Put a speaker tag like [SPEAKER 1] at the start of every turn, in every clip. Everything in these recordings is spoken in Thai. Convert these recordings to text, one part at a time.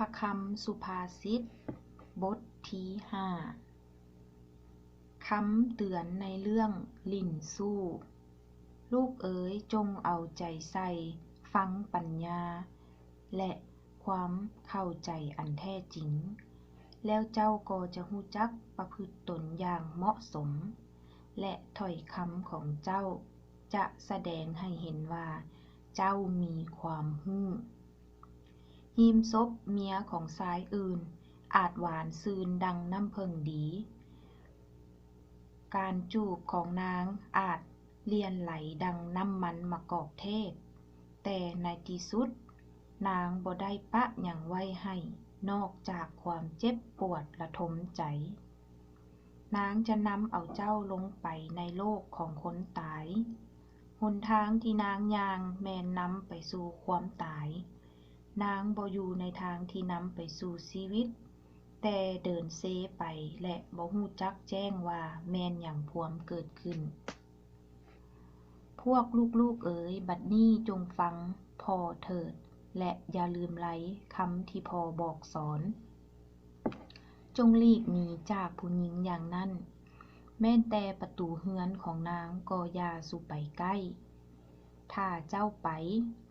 [SPEAKER 1] พระคำสุภาษิต บทที่ห้าคำเตือนในเรื่องลิ่นสู้ ลูกเอ๋ยจงเอาใจใส่ ฟังปัญญา และความเข้าใจอันแท้จริง แล้วเจ้าก็จะหู้จักประพฤติตนอย่างเหมาะสม และถ้อยคำของเจ้า จะแสดงให้เห็นว่า เจ้ามีความรู้ หีมศพเมียของชายอื่น อาจหวานซืนดังน้ำเพิงดี การจูบของนางอาจเลียนไหลดังน้ำมันมะกอกเทศ แต่ในที่สุด นางบ่ได้ปะหยังไว้ให้ นอกจากความเจ็บปวดระทมใจ นางจะนำเอาเจ้าลงไปในโลกของคนตาย หนทางที่นางย่างแมนนำไปสู่ความตาย นางบ่อยู่ในทางที่นำไปสู่ชีวิต แต่เดินเซไปและบ่ฮู้จักแจ้งว่าแมนหยังพวมเกิดขึ้น พวกลูกๆเอ๋ยบัดนี้จงฟังพ่อเถิด และอย่าลืมไหลคำที่พ่อบอกสอน จงหลีกหนีจากผู้หญิงอย่างนั้น แม้แต่ประตูเรือนของนางก็อย่าสู่ไปใกล้ ถ้าเจ้าไป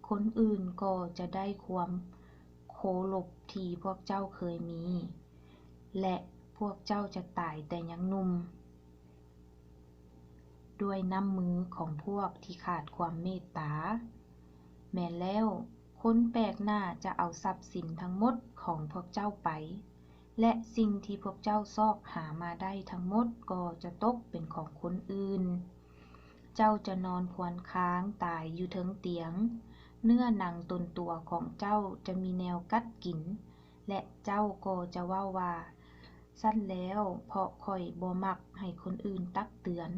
[SPEAKER 1] คนอื่นก็จะได้ความโคลบที่พวกเจ้าเคยมี และพวกเจ้าจะตายแต่ยังหนุ่ม ด้วยน้ำมือของพวกที่ขาดความเมตตา แม่นแล้วคนแปลกหน้าจะเอาทรัพย์สินทั้งหมดของพวกเจ้าไป และสิ่งที่พวกเจ้าซอกหามาได้ทั้งหมดก็จะตกเป็นของคนอื่น เจ้าจะนอนควรค้างตายอยู่เทิงเตียง เนื้อหนังตนตัวของเจ้าจะมีแนวกัดกิน และเจ้าก็จะว้าว่า สั้นแล้วเพราะข้อยบ่มักให้คนอื่นตักเตือน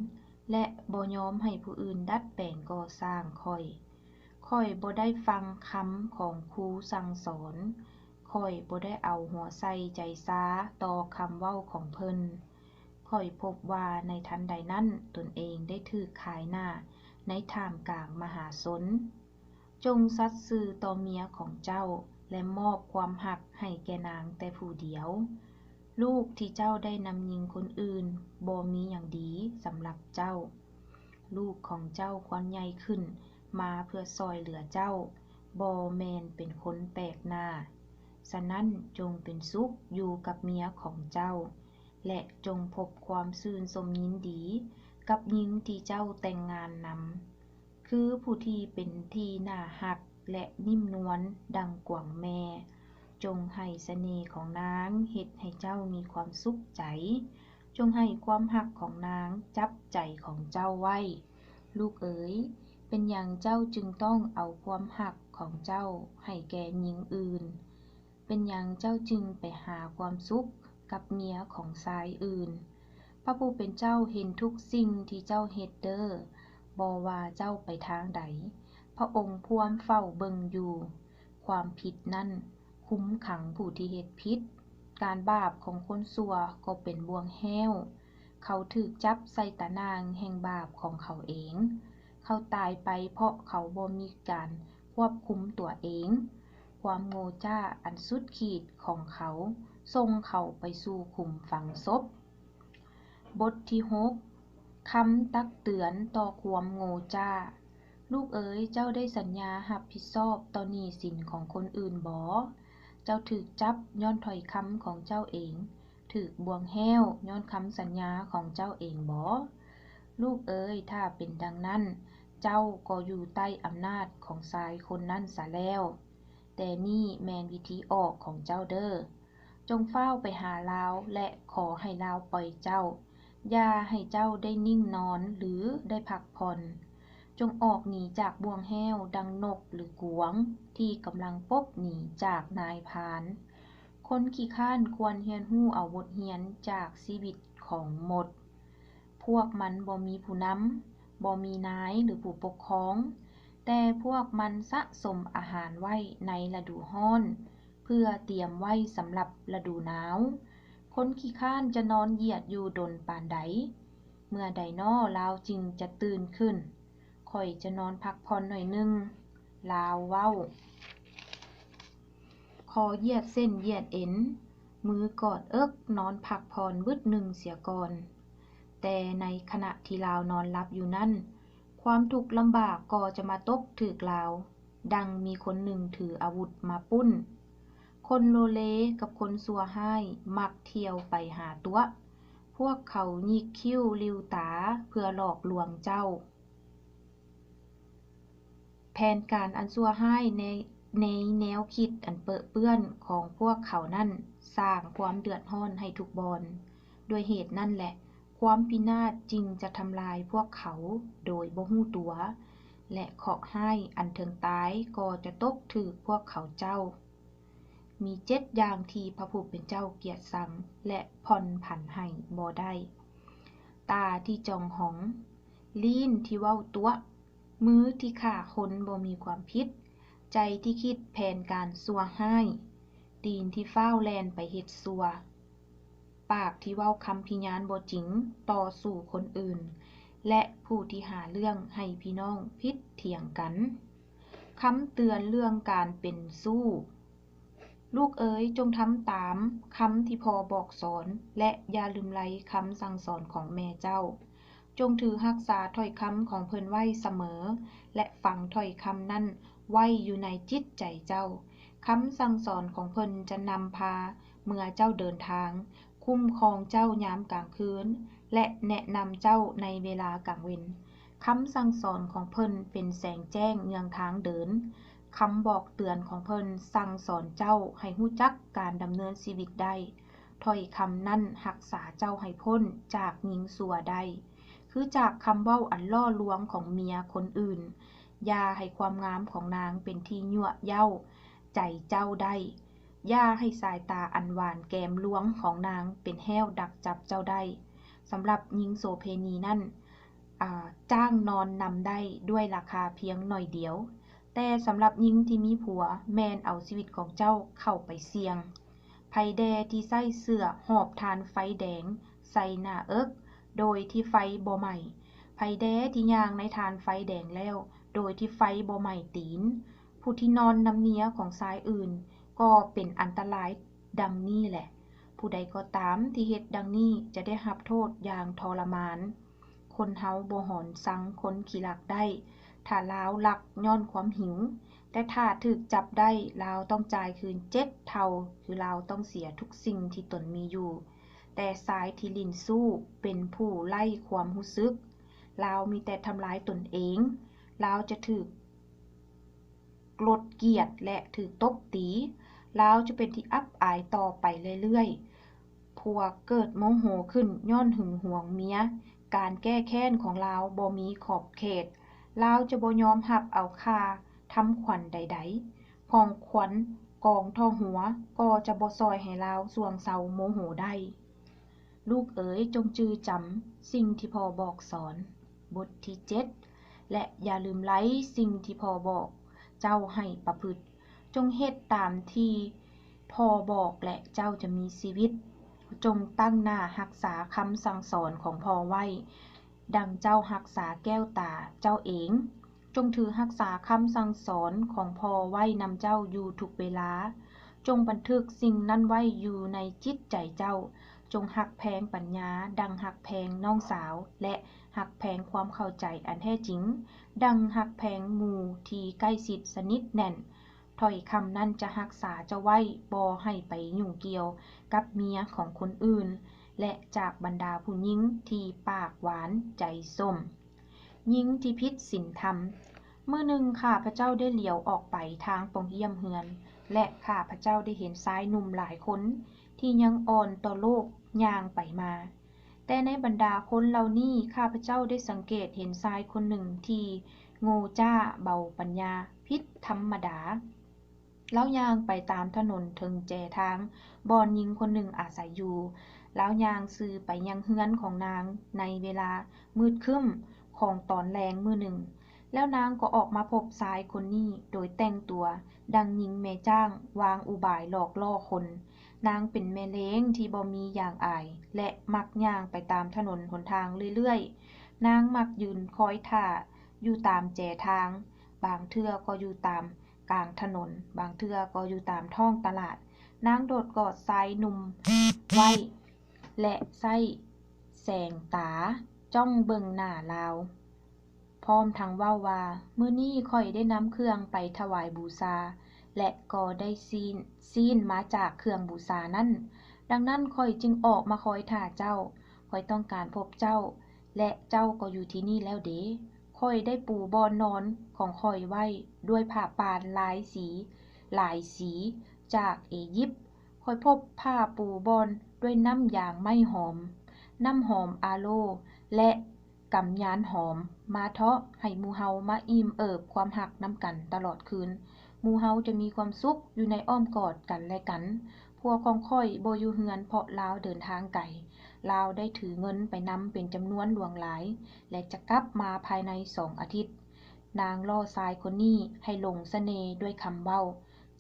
[SPEAKER 1] และบ่ยอมให้ผู้อื่นดัดแปลงก่อสร้างข้อยข้อยบ่ได้ฟังคำของครูสั่งสอนข้อยบ่ได้เอาหัวใส่ใจซาต่อคำเว้าของเพิ่นข้อยพบว่าในทันใดนั้นตนเองได้ถูกขายหน้าในท่ามกลางมหาชน จงสัตย์ซื่อต่อเมียของเจ้า และมอบความหักให้แก่นางแต่ผู้เดียว ลูกที่เจ้าได้นำยิงคนอื่นบ่มีหยังดีสำหรับเจ้า ลูกของเจ้าควรใหญ่ขึ้น มาเพื่อซอยเหลือเจ้าบ่แมนเป็นคนแปลกหน้า ฉะนั้นจงเป็นสุขอยู่กับเมียของเจ้า และจงพบความซื่นสมยินดี กับหญิงที่เจ้าแต่งงานนำ คือผู้ที่เป็นที่น่ารักและนิ่มนวลดังกว่างแม่ จงให้เสน่ห์ของนางเฮ็ดให้เจ้ามีความสุขใจ จงให้ความรักของนางจับใจของเจ้าไว้ ลูกเอ๋ย เป็นหยังเจ้าจึงต้องเอาความรักของเจ้าให้แก่หญิงอื่น เป็นหยังเจ้าจึงไปหาความสุขกับเมียของชายอื่น พระผู้เป็นเจ้าเห็นทุกสิ่งที่เจ้าเฮ็ดเด้อ บ่ว่าเจ้าไปทางใด พระองค์พวมเฝ้าเบิงอยู่ ความผิดนั้นคุ้มขังผู้ที่เฮ็ดผิดการบาปของคนชั่วก็เป็นบ่วงแห้ว เขาถูกจับใส่ตะนางแห่งบาปของเขาเอง เขาตายไปเพราะเขาบ่มีการควบคุมตัวเอง ความโง่จ้าอันสุดขีดของเขาส่งเขาไปสู่ขุมฝังศพ บทที่6 คำตักเตือนต่อความโง่จ้า ลูกเอ๋ยเจ้าได้สัญญารับผิดชอบต่อหนี้สินของคนอื่นบ่เจ้าถูกจับย้อนถอยคำของเจ้าเองถูกบวงแห้วย้อนคำสัญญาของเจ้าเองบ่ลูกเอ๋ยถ้าเป็นดังนั้น เจ้าก็อยู่ใต้อำนาจของชายคนนั้นซะแล้ว แต่นี่แมนวิธีออกของเจ้าเด้อจงฟ้าไปหาลาวและขอให้ลาวปล่อยเจ้า อย่าให้เจ้าได้นิ่งนอนหรือได้พักผ่อน จงออกหนีจากบ่วงแห้วดังนกหรือกวง ที่กำลังปบหนีจากนายพาน คนขี้คร้านควรเรียนรู้เอาบทเรียนจากชีวิตของหมด พวกมันบ่มีผู้นำบ่มีนายหรือผู้ปกครอง แต่พวกมันสะสมอาหารไว้ในฤดูร้อน เพื่อเตรียมไว้สำหรับฤดูหนาว คนขี้ค้านจะนอนเหยียดอยู่ดนปานใด เมื่อใดนอลาวจึงจะตื่นขึ้นข้อยจะนอนพักผ่อนหน่อยหนึ่งลาวเว้า คอเหยียดเส้นเหยียดเอ็น มือกอดเอิกนอนพักผ่อนบึดหนึ่งเสียก่อน แต่ในขณะที่ลาวนอนหลับอยู่นั่น ความทุกข์ลำบากก็จะมาตกถึกลาว ดังมีคนหนึ่งถืออาวุธมาปุ้น คนโลเลกับคนสัวให้มักเที่ยวไปหาตัว พวกเขาหยิกคิ้วลิวตาเพื่อหลอกลวงเจ้า แผนการอันซัวให้ในในแนวคิดอันเปอะเปื้อนของพวกเขานั่นสร้างความเดือดร้อนให้ทุกบอนด้วยเหตุนั่นแหละ ความพินาศจึงจะทำลายพวกเขาโดยบ่ฮู้ตัว และเคาะห์ร้ายอันเถึงตายก็จะตกถึกพวกเขาเจ้า มีเจ็ดอย่างที่พระผู้เป็นเจ้าเกียดสังและผ่อนผันให้บ่ได้ ตาที่จองหอง ลิ้นที่เว้าตัว มือที่ฆ่าคนบ่มีความผิด ใจที่คิดแผนการซัวให้ายตีนที่ฟ้าแลนไปเฮ็ดซัว ปากที่เว้าคำพิญานบ่จริงต่อสู่คนอื่น และผู้ที่หาเรื่องให้พี่น้องพิษเถียงกัน คำเตือนเรื่องการเป็นสู้ ลูกเอ๋ยจงทำตามคำที่พ่อบอกสอน และอย่าลืมไหลคำสั่งสอนของแม่เจ้า จงถือรักษาถ้อยคำของเพิ่นไว้เสมอ และฟังถ้อยคำนั้นไว้อยู่ในจิตใจเจ้าคำสั่งสอนของเพิ่นจะนำพา เมื่อเจ้าเดินทาง คุ้มครองเจ้ายามกลางคืน และแนะนำเจ้าในเวลากลางเวนคำสั่งสอนของเพิ่นเป็นแสงแจ้งเยืองทางเดิน คำบอกเตือนของเพิ่นสั่งสอนเจ้าให้ฮู้จักการดำเนินชีวิตได้ถ้อยคำนั้นรักษาเจ้าให้พ้นจากหญิงสัวได้คือจากคำเว้าอันล่อลวงของเมียคนอื่น อย่าให้ความงามของนางเป็นที่ยั่วเย้า ใจเจ้าได้ อย่าให้สายตาอันหวานแกมลวงของนางเป็นแห้วดักจับเจ้าได้สำหรับหญิงโสเพณีนั่นจ้างนอนนำได้ด้วยราคาเพียงหน่อยเดียว แต่สำหรับหญิงที่มีผัว แมนเอาชีวิตของเจ้าเข้าไปเสี่ยง ไผแดที่ใส่เสื้อหอบทานไฟแดง ใส่หน้าเอิก โดยที่ไฟบ่ใหม่ ไผแดที่ย่างในทานไฟแดงแล้ว โดยที่ไฟบ่ใหม่ตีน ผู้ที่นอนนำเมียของชายอื่น ก็เป็นอันตรายดังนี้แหละ ผู้ใดก็ตามที่เฮ็ดดังนี้จะได้รับโทษอย่างทรมาน คนเฮาบ่หอนสังคนขี้ลักได้ ถ้าลาวลักย้อนความหิว แต่ถ้าถึกจับได้ลาวต้องจ่ายคืนเจ็ดเท่า คือลาวต้องเสียทุกสิ่งที่ตนมีอยู่ แต่สายที่ลินสู้เป็นผู้ไล่ความรู้สึกลาวมีแต่ทำลายตนเองลาวจะถึกกลดเกียรติและถือตบตีลาวจะเป็นที่อับอายต่อไปเรื่อยๆพวเกิดโมโหขึ้นย้อนหึงหวงเมีย การแก้แค้นของลาวบ่มีขอบเขต ลาวจะบ่ยอมหับเอาค่าทำขวัญใดๆของขวัญกองทอหัวก็จะบ่ซอยให้ลาวสวงเศร้าโมโหได้ ลูกเอ๋ยจงจือจำสิ่งที่พ่อบอกสอน บทที่เจ็ดและอย่าลืมไล้สิ่งที่พ่อบอก เจ้าให้ประพฤติ จงเฮ็ดตามที่พ่อบอกและเจ้าจะมีชีวิต จงตั้งหน้ารักษาคำสั่งสอนของพ่อไว้ ดังเจ้ารักษาแก้วตาเจ้าเอง จงถือรักษาคำสั่งสอนของพ่อไว้นำเจ้าอยู่ทุกเวลา จงบันทึกสิ่งนั้นไว้อยู่ในจิตใจเจ้า จงหักแพงปัญญา ดังหักแพงน้องสาว และหักแพงความเข้าใจอันแท้จริง ดังหักแพงหมู่ที่ใกล้ชิดสนิทแน่นถ้อยคำนั้นจะรักษาจ้าไว้บ่ให้ไปยุ่งเกี่ยว กับเมียของคนอื่น และจากบรรดาผู้หญิงที่ปากหวานใจส้มหญิงที่พิษศีลธรรม มื้อหนึ่งข้าพระเจ้าได้เหลียวออกไปทางปงเยี่ยมเฮือน และข้าพระเจ้าได้เห็นชายหนุ่มหลายคน ที่ยังอ่อนต่อโลกย่างไปมา แต่ในบรรดาคนเหล่านี้ข้าพระเจ้าได้สังเกตเห็นชายคนหนึ่งที่โง่จ้าเบาปัญญา พิษธรรมดาแล้วย่างไปตามถนนถึงแจทางบอนหญิงคนหนึ่งอาศัยอยู่ แล้วยางซื้อไปยังเฮือนของนางในเวลามืดครึ้มของตอนแรงมือหนึ่ง แล้วนางก็ออกมาพบชายคนนี้โดยแต่งตัว ดังหญิงแม่จ้างวางอุบายหลอกล่อคน นางเป็นแม่เล้งที่บ่มีอย่างอาย และมักย่างไปตามถนนหนทางเรื่อยๆ นางมักยืนคอยท่าอยู่ตามแจทาง บางเทื่อก็อยู่ตามกลางถนน บางเทื่อก็อยู่ตามท้องตลาด นางโดดกอดชายหนุ่มไว้ และใช้แสงตา จ้องเบิงหน้าลาว พร้อมทั้งว้าว่ามื้อนี้ข้อยได้นำเครื่องไปถวายบูชาและก็ได้ซีนซีนมาจากเครื่องบูชานั้นดังนั้นข้อยจึงออกมาคอยท่าเจ้าข้อยต้องการพบเจ้า และเจ้าก็อยู่ที่นี่แล้วเด้ข้อยได้ปูบอนนอนของข้อยไว้ด้วยผ้าปานหลายสี หลายสีจากเอยิปต์ ข้อยพบผ้าปูบอนด้วยน้ำยางไม้หอม น้ำหอมอาโล และกำยานหอม มาเทาะให้หมู่เฮามาอิ่มเอิบความหักนำกันตลอดคืนหมู่เฮาจะมีความสุขอยู่ในอ้อมกอดกันและกัน พวกของข้อยโบอยู่เฮือนเพราะลาวเดินทางไกลลาวได้ถือเงินไปนำเป็นจำนวนหลวงหลาย และจะกลับมาภายในสองอาทิตย์ นางล่อชายคนนี้ให้ลงเสน่ห์ด้วยคำเว้า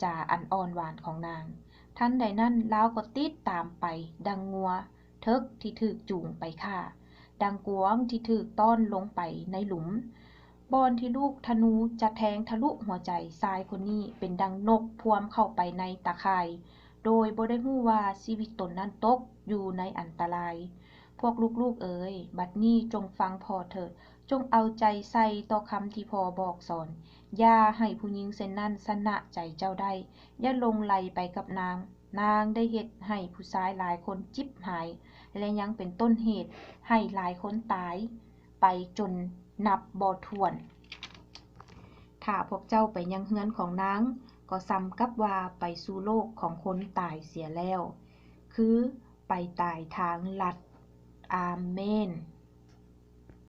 [SPEAKER 1] จาอันอ่อนหวานของนาง ทันใดนั้นลาวก็ติดตามไป ดังงัวเทิกที่ถูกจูงไปฆ่าดังกวงที่ถูกต้อนลงไปในหลุม บอนที่ลูกธนูจะแทงทะลุหัวใจชายคนนี้เป็นดังนกพวมเข้าไปในตาข่าย โดยบ่ได้ฮู้ว่าชีวิตตนนั้นตกอยู่ในอันตราย พวกลูกๆเอ๋ยบัดนี้จงฟังพอเถิด จงเอาใจใส่ต่อคำที่พอบอกสอน อย่าให้ผู้หญิงเช่นนั้นชนะใจเจ้าได้ อย่าลงไหลไปกับนาง นางได้เฮ็ดให้ผู้ชายหลายคนจิบหาย และยังเป็นต้นเหตุให้หลายคนตาย ไปจนนับบ่ถ้วน ถ้าพวกเจ้าไปยังเฮือนของนาง ก็ซ้ำกับว่าไปสู่โลกของคนตายเสียแล้ว คือไปตายทางลัดอาเมน